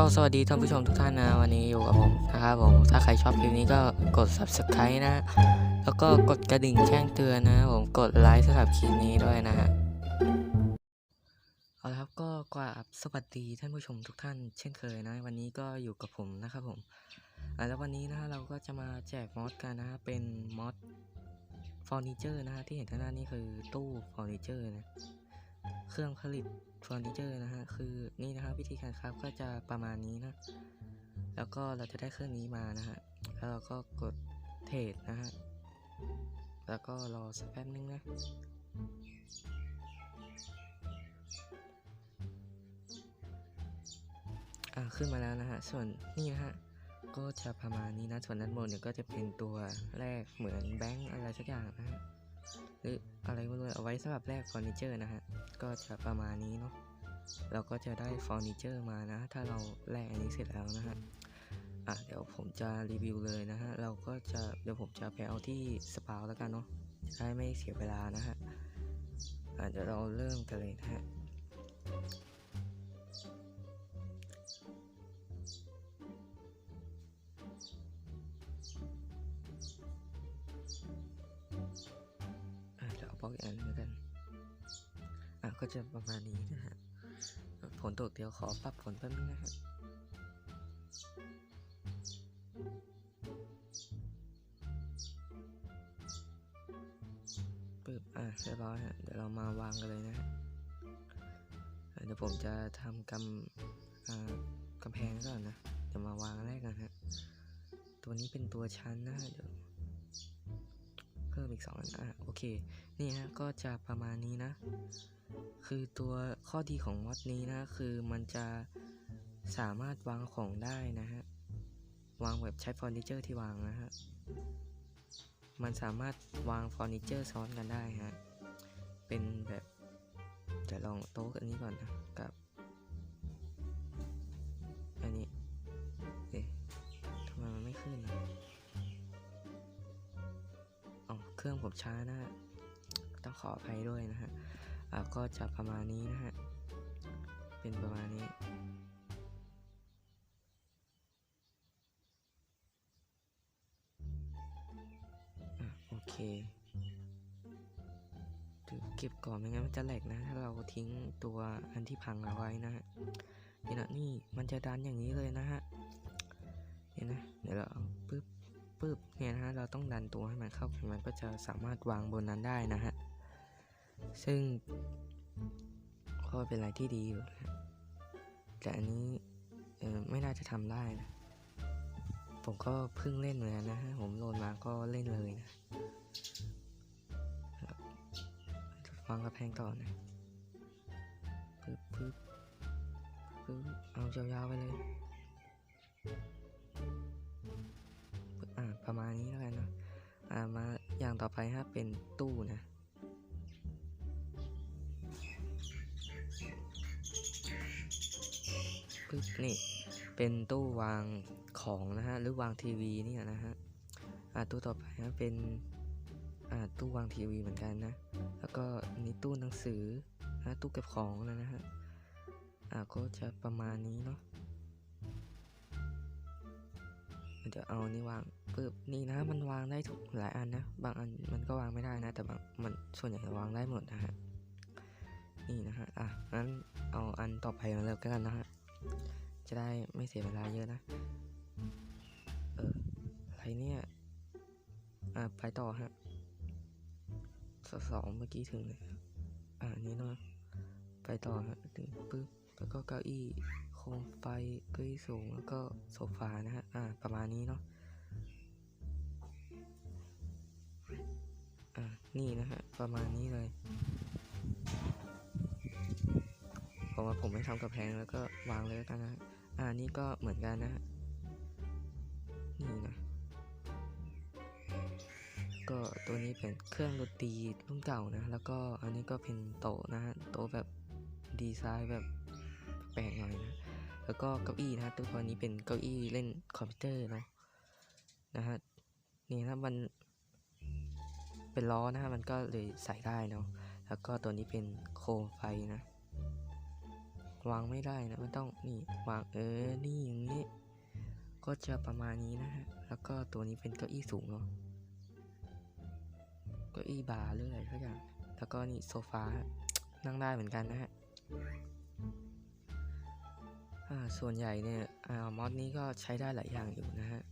ก็สวัสดีท่านผู้ชมทุกท่านนะวันนี้อยู่กับผมนะครับผมถ้าใครชอบคลิปนี้ก็กด subscribe นะ แล้วก็กดกระดิ่งแจ้งเตือนนะ ผมกดไลค์สำหรับคลิปนี้ด้วยนะฮะเอาละครับก็กราบสวัสดีท่านผู้ชมทุกท่าน เช่นเคยนะ วันนี้ก็อยู่กับผมนะครับผมแล้ววันนี้นะเราก็จะมาแจกมอสกันนะฮะเป็นมอสเฟอร์นิเจอร์นะฮะที่เห็นข้างหน้านี่คือตู้เฟอร์นิเจอร์นะ เครื่องผลิตเฟอร์นิเจอร์นะฮะคือนี่นะครับวิธีการครับก็จะประมาณนี้นะ แล้วก็เราจะได้เครื่องนี้มานะฮะแล้วเราก็กดเทรดนะฮะแล้วก็รอสักแป๊บนึงนะอ่าขึ้นมาแล้วนะฮะส่วนนี่นะฮะก็จะประมาณนี้นะส่วนด้านบนเนี่ยก็จะเป็นตัวแรกเหมือนแบงก์อะไรสักอย่างนะฮะ หรืออะไรก็เลยเอาไว้สำหรับแลกเฟอร์นิเจอร์นะฮะ ก็จะประมาณนี้เนาะ เราก็จะได้เฟอร์นิเจอร์มานะ ถ้าเราแลกอันนี้เสร็จแล้วนะฮะ อะเดี๋ยวผมจะรีวิวเลยนะฮะ เราก็จะเดี๋ยวผมจะไปเอาที่สปาวแล้วกันเนาะจะได้ไม่เสียเวลานะฮะอะเดี๋ยวเราเริ่มกันเลยนะฮะ บล็อกอีกอันนึงแล้วกันอะก็จะประมาณนี้นะฮะผลตกเดี๋ยวขอปรับผลแป๊บนึงนะฮะปึ๊บอะเรียบร้อยฮะเดี๋ยวเรามาวางกันเลยนะฮะเดี๋ยวผมจะทำกำอ่ากำแพงก่อนนะเดี๋ยวมาวางแรกกันฮะตัวนี้เป็นตัวชั้นนะฮะเดี๋ยว พิ่มอีกสองอันอะโอเค นี่ฮะก็จะประมาณนี้นะ คือตัวข้อดีของมอดนี้นะคือมันจะสามารถวางของได้นะฮะ วางแบบใช้เฟอร์นิเจอร์ที่วางนะฮะ มันสามารถวางเฟอร์นิเจอร์ซ้อนกันได้ฮะ เป็นแบบจะลองโต๊ะอันนี้ก่อนนะกับ อันนี้เอ๊ะทำไมมันไม่ขึ้นอะ รื่องผมช้านะฮะต้องขออภัยด้วยนะฮะอ่าก็จะประมาณนี้นะฮะ เป็นประมาณนี้โอเคถือเก็บก่อนไม่งั้นมันจะแหลกนะ ถ้าเราทิ้งตัวอันที่พังเอาไว้นะฮะนี่นะนี่มันจะดันอย่างนี้เลยนะฮะ เห็นนะ เดี๋ยวเรา ปึ๊บเนี่ยนะฮะเราต้องดันตัวให้มันเข้ากันมันก็จะสามารถวางบนนั้นได้นะฮะซึ่งก็เป็นอะไรที่ดีอยู่นะแต่อันนี้ไม่น่าจะทำได้นะผมก็เพิ่งเล่นเหมือนกันนะฮะผมโหลดมาก็เล่นเลยนะวางกระแพงต่อนะปึ๊บปึ๊บปึ๊บเอายาวๆไปเลย ประมาณนี้แล้วกันเนอะอ่ามาอย่างต่อไปฮะเป็นตู้นะปึ๊บนี่เป็นตู้วางของนะฮะหรือวางทีวีเนี่ยนะฮะอ่าตู้ต่อไปฮะเป็นอ่าตู้วางทีวีเหมือนกันนะ แล้วก็นนี้ตู้หนังสือนะตู้เก็บของนะนะฮะอ่าก็จะประมาณนี้เนาะ เดี๋ยวเอานี่วางปึ๊บนี่นะ มันวางได้ทุกหลายอันนะ บางอันมันก็วางไม่ได้นะ แต่บางมันส่วนใหญ่วางได้หมดนะฮะนี่นะฮะอะงั้นเอาอันต่อไปมาเลยกันนะฮะจะได้ไม่เสียเวลาเยอะนะ เอออะไรเนี่ยอะไปต่อฮะสสองเมื่อกี้ถึงเลยอะอันนี้เนาะไปต่อฮะถึงปึ๊บแล้วก็เก้าอี้โค มไฟเก้าอี้สูงแล้วก็โซฟานะฮะ อ่า ประมาณนี้เนาะ อ่า นี่นะฮะ ประมาณนี้เลย ผมว่าผมไม่ทำกระแพงแล้วก็วางเลยแล้วกันนะฮะอ่า นี่ก็เหมือนกันนะฮะ นี่นะ ก็ตัวนี้เป็นเครื่องดนตรีรุ่นเก่านะ แล้วก็อันนี้ก็เป็นโต๊ะนะฮะ โต๊ะแบบดีไซน์แบบแปลกหน่อยนะ แล้วก็เก้าอี้นะฮะตัวนี้เป็นเก้าอี้เล่นคอมพิวเตอร์เนาะนะฮะนี่นะมันเป็นล้อนะฮะมันก็เลยใส่ได้เนาะแล้วก็ตัวนี้เป็นโคมไฟนะ วางไม่ได้นะมันต้องนี่วางเออนี่อย่างนี้ ก็จะประมาณนี้นะฮะแล้วก็ตัวนี้เป็นเก้าอี้สูงเนาะเก้าอี้บาร์หรืออะไรสักอย่างแล้วก็นี่โซฟานั่งได้เหมือนกันนะฮะ ส่วนใหญ่เนี่ยอมอดนี้ก็ใช้ได้หลายอย่างอยู่นะฮะ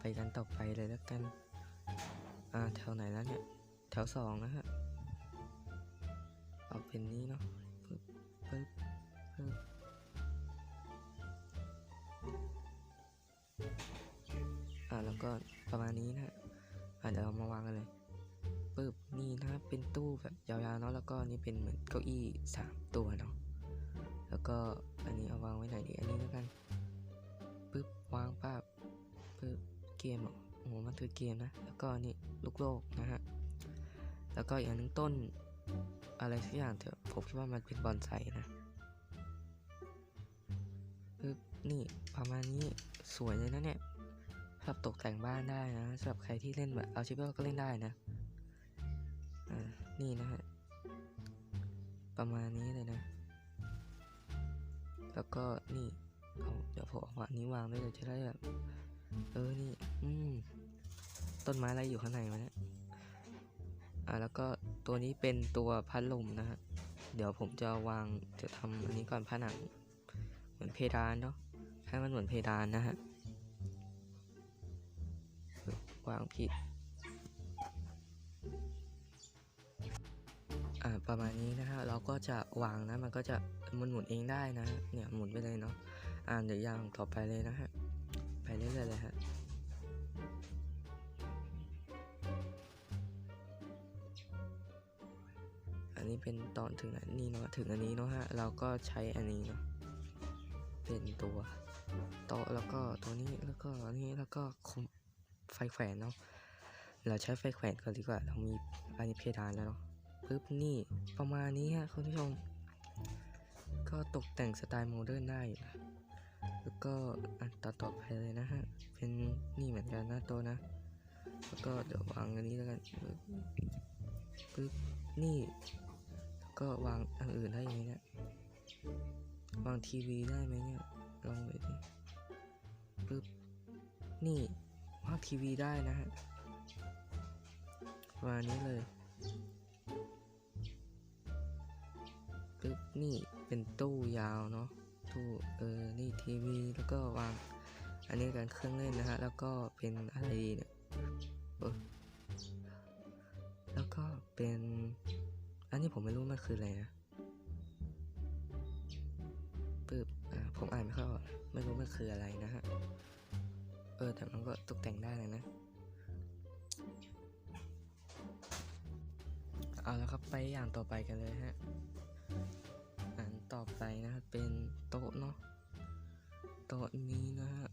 ไปกันต่อไปเลยแล้วกันแถวไหนแล้วเนี่ยแถวสองนะฮะเอาเป็นนี้เนาะปึ๊บปึ๊บปึ๊บอ่าแล้วก็ประมาณนี้นะฮะเดี๋ยวเรามาวางกันเลยปึ๊บนี่นะเป็นตู้แบบยาวๆเนาะแล้วก็นี่เป็นเหมือนเก้าอี้สามตัวเนาะ แล้วก็อันนี้เอาวางไว้ไหนดีอันนี้แล้วกันปึ๊บวางป้าบปึ๊บเกมโอ้โหมันคือเกมนะ แล้วก็น,นี่ลูกโลกนะฮะแล้วก็อีกอันนึงต้นอะไรสักอย่างเถอะผมคิดว่ามันเป็นบอนไซนะปึ๊บนี่ประมาณนี้สวยเลยนะเนี่ยสำหรับตกแต่งบ้านได้นะสำหรับใครที่เล่นแบบเอาชิเบิลก็เล่นได้นะอ่านี่นะฮะประมาณนี้เลยนะ แล้วก็นี่เดี๋ยวผมเอาอันนี้วางด้วยจะได้แบบ เออ นี่ อืม ต้นไม้อะไรอยู่ข้างในวะเนี่ย อ่า แล้วก็ตัวนี้เป็นตัวพัดลมนะฮะ เดี๋ยวผมจะวาง จะทำอันนี้ก่อนผนัง เหมือนเพดานเนาะ ให้มันเหมือนเพดานนะฮะ วางผิด ประมาณนี้นะฮะเราก็จะวางนะมันก็จะมันหมุนเองได้นะเนี่ยหมุนไปเลยเนาะอ่าเดี๋ยวย่างต่อไปเลยนะฮะไปเรื่อยๆเลยฮะอันนี้เป็นตอนถึงอันนี้เนาะถึงอันนี้เนาะฮะเราก็ใช้อันนี้เนาะเป็นตัวโต๊ะแล้วก็ตัวนี้แล้วก็อันนี้แล้วก็คมไฟแขวนเนาะเราใช้ไฟแขวนก่อนดีกว่าเรามีอันนี้เพดานแล้วเนาะ ปึ๊บนี่ประมาณนี้ฮะคุณผู้ชม ก็ตกแต่งสไตล์โมเดิร์นได้อยู่นะแล้วก็อันต่อต่อไปเลยนะฮะ เป็นนี่เหมือนกันนะตัวนะ แล้วก็เดี๋ยววางอันนี้แล้วกันปึ๊บนี่ แล้วก็วางอันอื่นได้ไหมเนี่ยวางทีวีได้ไหมเนี่ย ลองไปดิปึ๊บนี่วางทีวีได้นะฮะวางนี้เลย ปึ๊บนี่เป็นตู้ยาวเนาะตู้เออนี่ทีวีแล้วก็วาง อันนี้กันเครื่องเล่นนะฮะแล้วก็เป็นอะไรดีเนี่ยแล้วก็เป็นอันนี้ผมไม่รู้มันคืออะไรนะปึ๊บอ่าผมอ่านไม่ค่อยไม่รู้มันคืออะไรนะฮะเออแต่มันก็ตกแต่งได้เลยนะเอาแล้วครับไปอย่างต่อไปกันเลยฮะ อันต่อไปนะเป็นโต๊ะเนาะโต๊ะนี้นะฮะ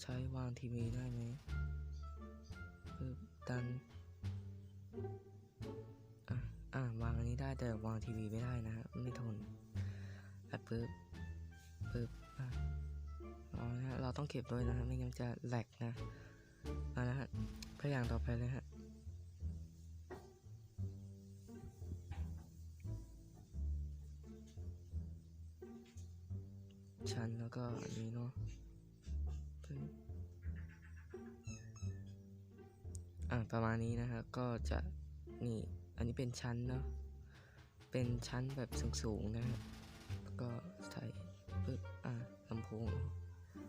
ใช้วางทีวีได้ไหมปึ๊บดันอะอ่าวางอันนี้ได้แต่วางทีวีไม่ได้นะฮะไม่ทนอะปึ๊บปึ๊บอะเอานะฮะเราต้องเก็บด้วยนะฮะไม่งั้นจะแหลกนะเอาละฮะไปอย่างต่อไปเลยฮะ แล้วก็อันนี้เนาะปึ๊บอ่าประมาณนี้นะฮะก็จะนี่อันนี้เป็นชั้นเนาะเป็นชั้นแบบสูงๆนะฮะแล้วก็ใส่ปึ๊บอ่าลำโพง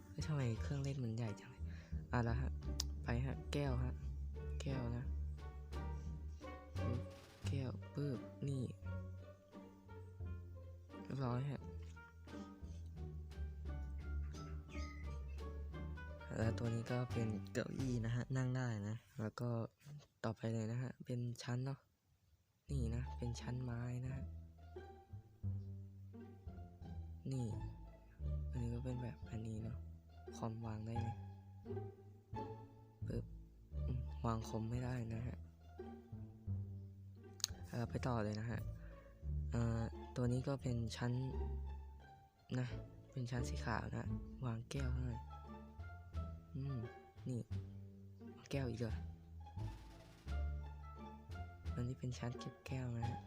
เฮ้ยทำไมเครื่องเล่นมันใหญ่จังเลยอะแล้วฮะไปฮะแก้วฮะแก้วนะแก้วปึ๊บนี่เรียบร้อยฮะ แล้วตัวนี้ก็เป็นเก้าอี้นะฮะนั่งได้นะ แล้วก็ต่อไปเลยนะฮะเป็นชั้นเนาะนี่นะเป็นชั้นไม้นะนี่อันนี้ก็เป็นแบบอันนี้เนาะคอมวางได้ไหมปึ๊บวางคอมไม่ได้นะฮะเออไปต่อเลยนะฮะตัวนี้ก็เป็นชั้นนะเป็นชั้นสีขาวนะ วางแก้วข้างใน อืม นี่ แก้วอีกเหรออันนี้เป็นชั้นเก็บแก้วนะ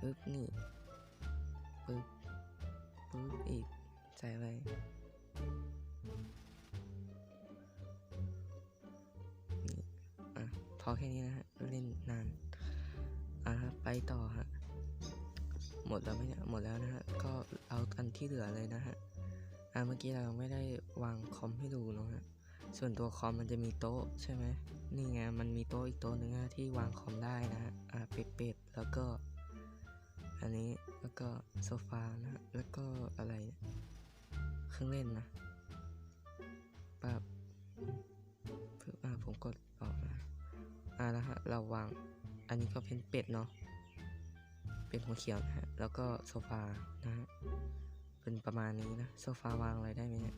ปึ๊บ นี่ ปึ๊บ ปึ๊บ อีก ใส่ไว้ ที่เหลือเลยนะฮะ อะเมื่อกี้เราไม่ได้วางคอมให้ดูเนอะฮะ ส่วนตัวคอมมันจะมีโต๊ะใช่ไหมนี่ไงมันมีโต๊ะอีกโต๊ะหนึ่งอะที่วางคอมได้นะฮะ อะเป็ดๆแล้วก็ อันนี้แล้วก็โซฟานะ แล้วก็อะไรเครื่องเล่นนะแบบออ่าผมกดออกนะอ่านะฮะเราวาง อันนี้ก็เป็นเป็ดเนาะเป็นหัวเขียวนะฮะ แล้วก็โซฟานะฮะ เป็นประมาณนี้นะ โซฟาวางอะไรได้ไหมเนี่ย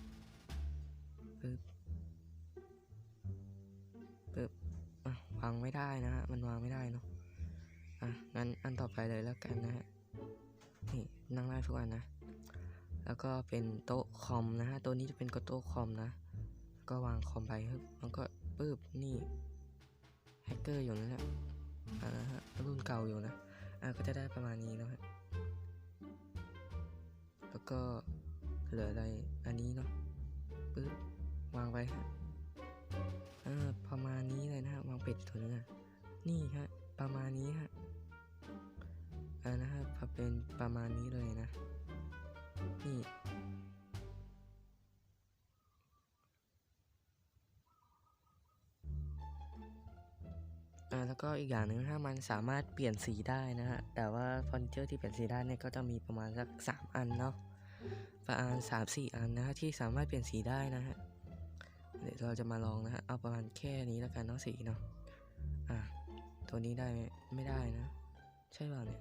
ปึ๊บปึ๊บอะวางไม่ได้นะฮะ มันวางไม่ได้เนาะ อะ งั้นอันต่อไปเลยแล้วกันนะฮะ นี่นั่งได้ทุกวันนะ แล้วก็เป็นโต๊ะคอมนะฮะ ตัวนี้จะเป็นกระโต๊ะคอมนะ ก็วางคอมไปครับมันก็ปึ๊บ นี่แฮกเกอร์อยู่นั่นแหละอ่านะฮะ รุ่นเก่าอยู่นะ อ่าก็จะได้ประมาณนี้นะฮะ แล้วก็เหลืออะไรอันนี้เนาะปึ๊บวางไว้ฮะอ่าประมาณนี้เลยนะฮะวางเป็ดตัวนึงอะนี่ฮะประมาณนี้ฮะอ่านะฮะพอเป็นประมาณนี้เลย อีกอย่างหนึ่งถ้ามันสามารถเปลี่ยนสีได้นะฮะ แต่ว่าเฟอร์นิเจอร์ที่เปลี่ยนสีได้เนี่ยก็จะมีประมาณสักสามอันเนาะ ประมาณสามสี่อันนะฮะที่สามารถเปลี่ยนสีได้นะฮะ เดี๋ยวเราจะมาลองนะฮะ เอาประมาณแค่นี้แล้วกันเนาะสีเนาะ อ่าตัวนี้ได้ไหมไม่ได้นะ ใช่เปล่าเนี่ย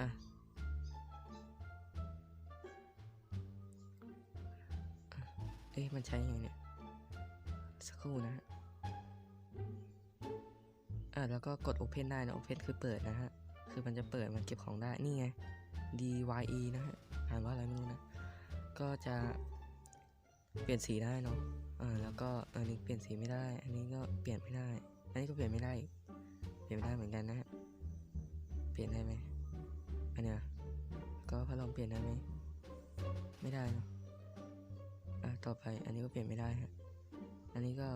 อะเอ๊ะมันใช้ยังไงเนี่ย สักครู่นะฮะ อะแล้วก็กด Open ได้นะ Open คือเปิดนะฮะ คือมันจะเปิดมันเก็บของได้นี่ไง DYE นะฮะอ่านว่าอะไรไม่รู้นะ ก็จะเปลี่ยนสีได้เนาะอ่าแล้วก็อันนี้เปลี่ยนสีไม่ได้ อันนี้ก็เปลี่ยนไม่ได้ อันนี้ก็เปลี่ยนไม่ได้ เปลี่ยนไม่ได้เหมือนกันนะฮะ เปลี่ยนได้ไหมอันเนี้ยก็พัดลมเปลี่ยนได้ไหมไม่ได้เนอะอะต่อไปอันนี้ก็เปลี่ยนไม่ได้ฮะ อันนี้ก็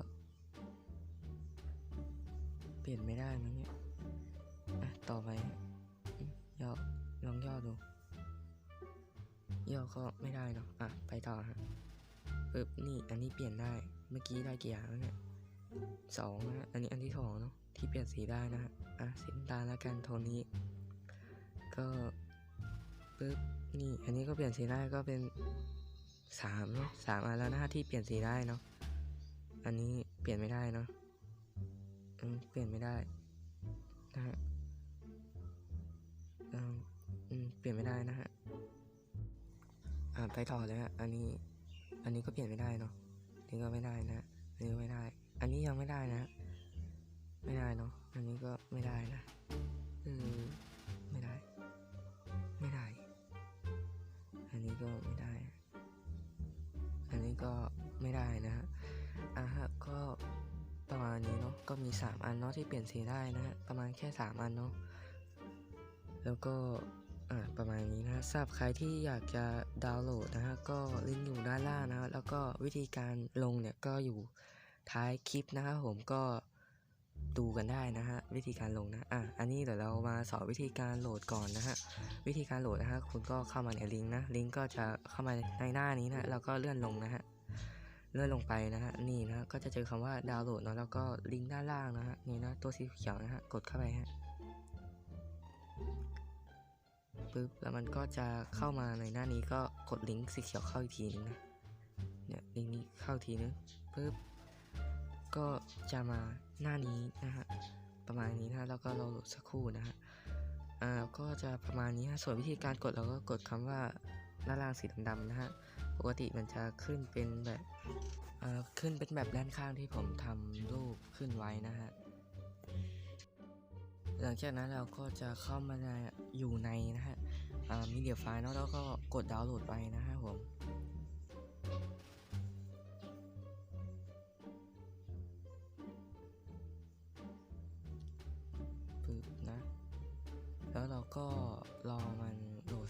เปลี่ยนไม่ได้มั้งเนี่ย อะ ต่อไปย่อลองย่อดู ย่อก็ไม่ได้เนาะอะ ไปต่อฮะปึ๊บนี่ อันนี้เปลี่ยนได้ เมื่อกี้ได้กี่อย่างแล้วเนี่ยสองนะ อันนี้อันที่สองเนาะ ที่เปลี่ยนสีได้นะฮะ อะสีน้ำตาลแล้วกันโทนนี้ ก็ปึ๊บนี่ อันนี้ก็เปลี่ยนสีได้ก็เป็นสามเนาะสามอันแล้วนะที่เปลี่ยนสีได้เนาะ อันนี้เปลี่ยนไม่ได้เนาะ เปลี่ยนไม่ได้นะฮะอือเปลี่ยนไม่ได้นะฮะอ่าไปต่อเลยฮะอันนี้อันนี้ก็เปลี่ยนไม่ได้เนาะนี่ก็ไม่ได้นะนนี้ก็ไม่ได้ อันนี้ยังไม่ได้นะ ไม่ได้เนาะอันนี้ก็ไม่ได้นะอืมไม่ได้ ไม่ได้ อันนี้ก็ไม่ได้ อันนี้ก็ไม่ได้นะฮะ ก็มี 3 อันเนาะที่เปลี่ยนสีได้นะฮะประมาณแค่ 3 อันเนาะแล้วก็อ่าประมาณนี้นะสำหรับใครที่อยากจะดาวน์โหลดนะฮะก็ลิงก์อยู่ด้านล่างนะแล้วก็วิธีการลงเนี่ยก็อยู่ท้ายคลิปนะครับผมก็ดูกันได้นะฮะวิธีการลงนะอะอันนี้เดี๋ยวเรามาสอนวิธีการโหลดก่อนนะฮะวิธีการโหลดนะฮะคุณก็เข้ามาในลิงก์นะลิงก์ก็จะเข้ามาในหน้านี้นะแล้วก็เลื่อนลงนะฮะ เลื่อนลงไปนะฮะนี่นะก็จะเจอคำว่าดาวน์โหลดเนาะแล้วก็ลิงก์ด้านล่างนะฮะนี่นะตัวสีเขียวนะฮะกดเข้าไปฮะปึ๊บแล้วมันก็จะเข้ามาในหน้านี้ก็กดลิงก์สีเขียวเข้าอีกทีนึงนะเนี่ยลิงก์นี้เข้าอีกทีนึงปึ๊บก็จะมาหน้านี้นะฮะประมาณนี้นะแล้วก็เราโหลดสักครู่นะฮะอ่าก็จะประมาณนี้ฮะส่วนวิธีการกดเราก็กดคำว่าด้านล่างสีดำๆนะฮะ ปกติมันจะขึ้นเป็นแบบอ่าขึ้นเป็นแบบด้านข้างที่ผมทำรูปขึ้นไว้นะฮะ หลังจากนั้นเราก็จะเข้ามาในอยู่ในนะฮะอ่ามีเดียไฟล์เนาะแล้วก็กดดาวน์โหลดไปนะฮะผม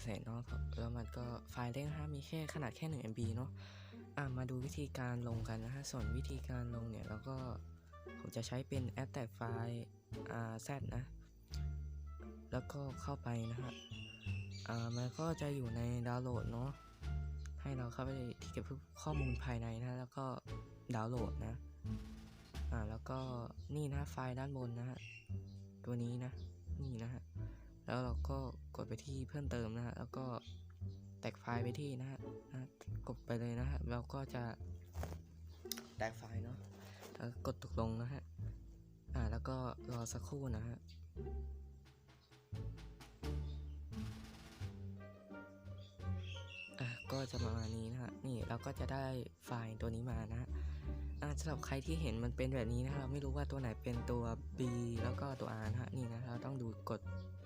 เสร็จเนาะแล้วมันก็ไฟล์เล่นนะฮะมีแค่ขนาดแค่ 1 MB เนาะอะมาดูวิธีการลงกันนะฮะ ส่วนวิธีการลงเนี่ยเราก็ผมจะใช้เป็นแอปแตกไฟล์อ่า Z นะ แล้วก็เข้าไปนะฮะอ่ามันก็จะอยู่ในดาวน์โหลดเนาะให้เราเข้าไปที่เก็บข้อมูลภายในนะแล้วก็ดาวน์โหลดนะอ่าแล้วก็นี่นะไฟล์ด้านบนนะฮะตัวนี้นะนี่นะฮะ แล้วเราก็กดไปที่เพิ่มเติมนะฮะแล้วก็แตกไฟล์ไปที่นะฮะนะกดไปเลยนะฮะเราก็จะแตกไฟล์เนาะแล้วกดตกลงนะฮะอ่าแล้วก็รอสักครู่นะฮะอะก็จะประมาณนี้นะฮะ นี่เราก็จะได้ไฟล์ตัวนี้มานะฮะสำหรับใครที่เห็นมันเป็นแบบนี้นะฮะเราไม่รู้ว่าตัวไหนเป็นตัว B แล้วก็ตัว R นะฮะ นี่นะเราต้องดูกด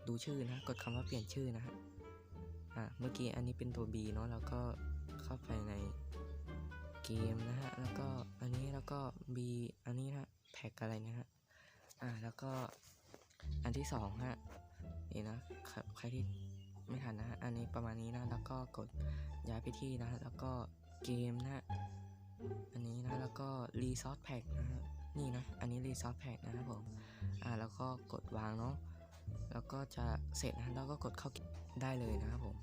ดูชื่อนะ กดคำว่าเปลี่ยนชื่อนะฮะ อ่า เมื่อกี้อันนี้เป็นตัว B เนาะ แล้วก็เข้าไปในเกมนะฮะ แล้วก็อันนี้แล้วก็ B อันนี้นะแพ็กอะไรนะฮะ อ่า แล้วก็อันที่สองฮะ นี่นะใครใครที่ไม่ทันนะฮะ อันนี้ประมาณนี้นะ แล้วก็กดย้ายไปที่นะฮะแล้วก็เกมนะฮะอันนี้นะ แล้วก็รีซอสแพ็กนะฮะ นี่นะ อันนี้รีซอสแพ็กนะครับผม อ่า แล้วก็กดวางเนาะ แล้วก็จะเสร็จนะแล้วก็กดเข้าได้เลยนะครับผม